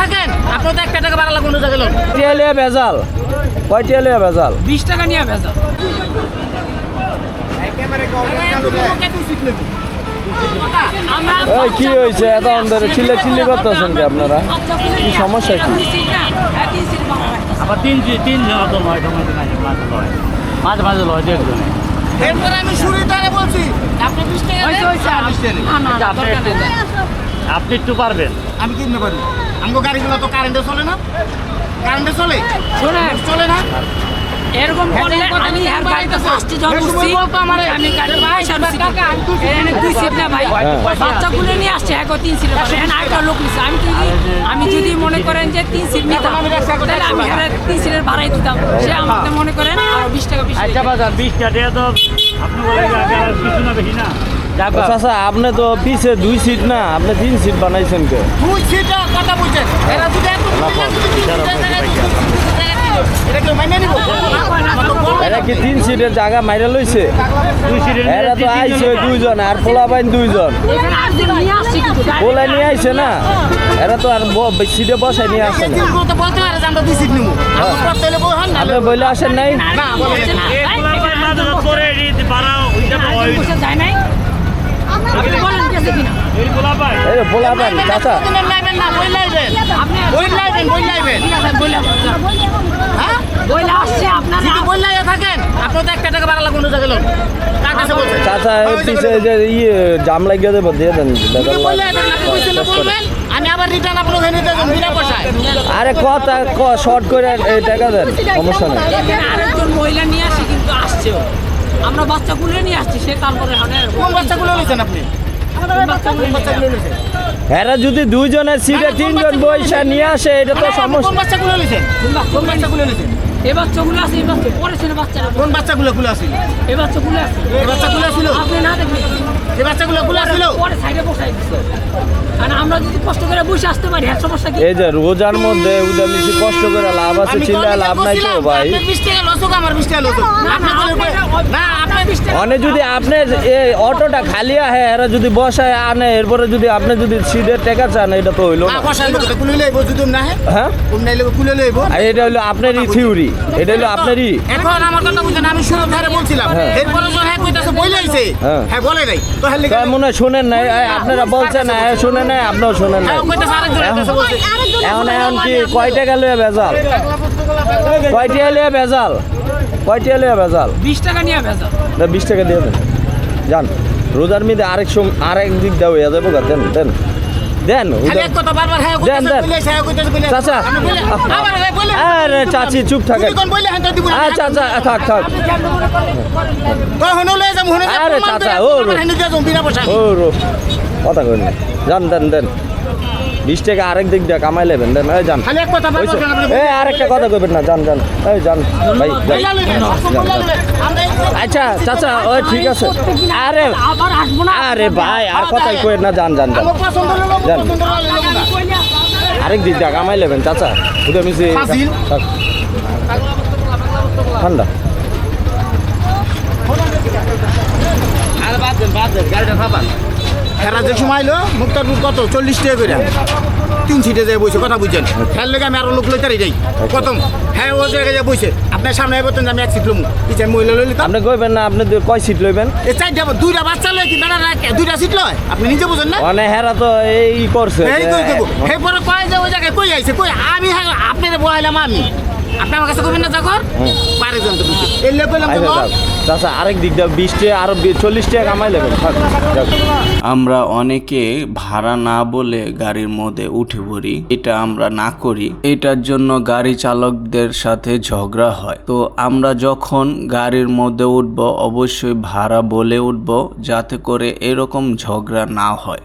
থাকেন? আপনি তো একটা টাকা বাড়া লাগবে অন্য জায়গায় টিয়ালিয়া ভেজাল। কয় টিয়ালিয়া ভেজাল? বিশ টাকা নিয়ে ভেজা এই কি হয়েছে? এত অন্ধরে চিল্লা চিল্লি করতেছেন কি আপনারা? কি সমস্যা কি? আবার তিন তিন জন তো লয় মাঝে মাঝে মাঝে লয় দেখবেন আমি শুরু বলছি। আপনি বিশ টাকা টাকা। আপনি একটু পারবেন। আমি কিনতে পারি আমগো গাড়িগুলো তো কারেন্টে চলে না? কারেন্টে চলে? শোনেন চলে না? এরকম করলে আমি আর গাড়িতে ফার্স্টে জন্ম করছি আমি গাড়িতে পয়সা দিছি এখানে দুই সিট না ভাই। বাচ্চাগুলো নিয়ে আসছে এক তিন সিট এখানে আরেকটা লোক নিচ্ছে আমি যদি আমি যদি মনে করেন যে তিন সিট নিতাম তাহলে আমি তিন সিটের ভাড়াই দিতাম। সে আমাকে মনে করেন আর বিশ টাকা বিশ আচ্ছা টাকা বিশ টাকা তো আপনি বলেন কিছু না বেশি না। বাবা। আপনি তো পিছে দুই সিট না আপনি তিন সিট বানাইছেন কে দুই সিটে কথা বলছেন এরা যদি এত এটা কেউ মাইনে নিব এরা কি তিন সিটের জায়গা মাইরা লইছে দুই এরা তো আইছে দুইজন আর পোলা বাইন দুইজন পোলা নিয়ে আইছে না এরা তো আর ব- সিটে বসাই নিয়ে আসে আপনি বইলে আসেন নাই না বলে না। এই গোলাপের মাঝে করে এই বাড়াও ওইটা হয় যায় নাই আপনি বলেন গেছে কিনা এই যে চাচা। প্রতিদিন লাইবেন না বই লাইবেন আপনি বই লাইবেন বই লাইবেন ঠিক আছে হ্যাঁ? বইলা আসছে আপনারা যদি বই লাইয়া থাকেন আপনি তো একটা টাকা বাড়া লাগবে অন্য জায়গায় লোন? কার কাছে বলছেন? চাচা এই পিছে যে ইয়ে জাম লাগিয়ে দেবো দিয়ে দেন যদি আপনি কইছিল বলবেন আমি আবার রিটার্ন আপনাকে এনে দেব বিনা পয়সায়। আরে কথা ক শর্ট করে এই টাকা দেন সমস্যা নেই। আরেকজন মহিলা নিয়ে আসি কিন্তু আসছেও। আমরা বাচ্চা কুলে নিয়ে আসছি সে তারপরে কোন বাচ্চাগুলো নিয়েছেন আপনি? বাচ্চাগুলো এরা যদি দুইজনের সিটে তিনজন বৈশা নিয়ে আসে এটা তো সমস্যা। বাচ্চাগুলো নিয়েছেন কোন বাচ্চাগুলো নিয়েছেন এই বাচ্চাগুলো আছে এই বাচ্চা পড়েছে না বাচ্চারা কোন বাচ্চাগুলো খুলে আসিল এই বাচ্চাগুলো আছে। এই বাচ্চাগুলো ছিল? আপনি না দেখবেন এই বাচ্চাগুলো খুলে আসিল পরে সাইডে বসাই দিচ্ছে আর আমরা যদি কষ্ট করে বসে আসতে পারি হ্যাঁ সমস্যা কি? এই যে রোজার মধ্যে কষ্ট করে লাভ আছে চিল্লা লাভ নাই তো ভাই। আপনি 20 টাকা লস আমার 20 টাকা লস আপনি বলেন না আপনি 20 টাকা অনে যদি আপনি এই অটোটা খালি আহে এরা যদি বসায় আনে এরপরে যদি আপনি যদি সিটের টেকা চান এটা তো হইল না। না বসাই লোক কুলে লইব যদি না হে হ্যাঁ? কোন নাই লোক কুলে লইব। আর এটা হলো আপনারই থিওরি এটা হলো আপনারই এখন আমার কথা বুঝেন আমি শুরু ধারে বলছিলাম। হ্যাঁ। এরপরে হ্যাঁ কইতাছে বই হ্যাঁ। হ্যাঁ বলে নাই। তো হ্যাঁ মনে শোনেন নাই। আপনারা বলছেন না এই নাই আপনিও শোনেন নাই। এখন এখন কি কয় টাকা ভেজাল? কয় টাকা ভেজাল? কয় টাকা ভেজাল? টাকা নিয়ে ভেজা না বিশ টাকা দিয়ে দেন। যান রোজার মেয়েদের আরেক সময় আরেক দিক দেওয়া হয়ে যাব গা, দেন দেন। দেন হ্যাঁ দেন, দেন। হ্যাঁ চাচা হ্যাঁ আরে চাচি চুপ থাকে হ্যাঁ আচ্ছা থাক আরে চাচা, ও রো। ও রো কথা কইন। না। যান দেন দেন। বিশ টাকা আরেক দিক দিয়ে কামাই লেবেন দেন এই যান এই আরেকটা কথা কইবেন না যান যান এই যান ভাই আচ্ছা চাচা ও ঠিক আছে। আরে আবার আসব না। আরে ভাই আর কথাই কইেন না যান যান যান। আরেক দিক দিয়ে কামাই লেবেন চাচা। উদয় মিশি ফাজিল। থাক। ঠান্ডা। হেরা যে সময় এলো মুক্তারপুর কত? চল্লিশ টাকা করে তিন সিটে যায় বসে কথা বুঝছেন? খেয়াল লেগে আমি আরও লোক লইতারি যাই প্রথম হ্যাঁ ও জায়গায় যায় বসে। আপনার সামনে বলতেন যে আমি এক সিট লম। পিছিয়ে মহিলা লইলি আপনি কইবেন না আপনি কয় সিট লইবেন? এই চারটা দুইটা বাচ্চা লয় কি বেড়া দুইটা সিট লয়? আপনি নিজে বুঝেন না? মানে হেরা তো এই করছে। এই কই যে- দেবো হে পরে কয় যে ওই জায়গায় কই আইছে? কই আমি হ্যাঁ আপনার বহাইলাম আমি। আপনি আমার কাছে কবেন না চাকর পারে জানতে বুঝছি এই লেগে কইলাম আচ্ছা আরেক দিক দিয়ে বিশ টাকা আরও চল্লিশ টাকা কামাই আমরা অনেকে ভাড়া না বলে গাড়ির মধ্যে উঠে পড়ি। এটা আমরা না করি। এটার জন্য গাড়ি চালকদের সাথে ঝগড়া হয়। তো আমরা যখন গাড়ির মধ্যে উঠবো, অবশ্যই ভাড়া বলে উঠবো, যাতে করে এরকম ঝগড়া না হয়।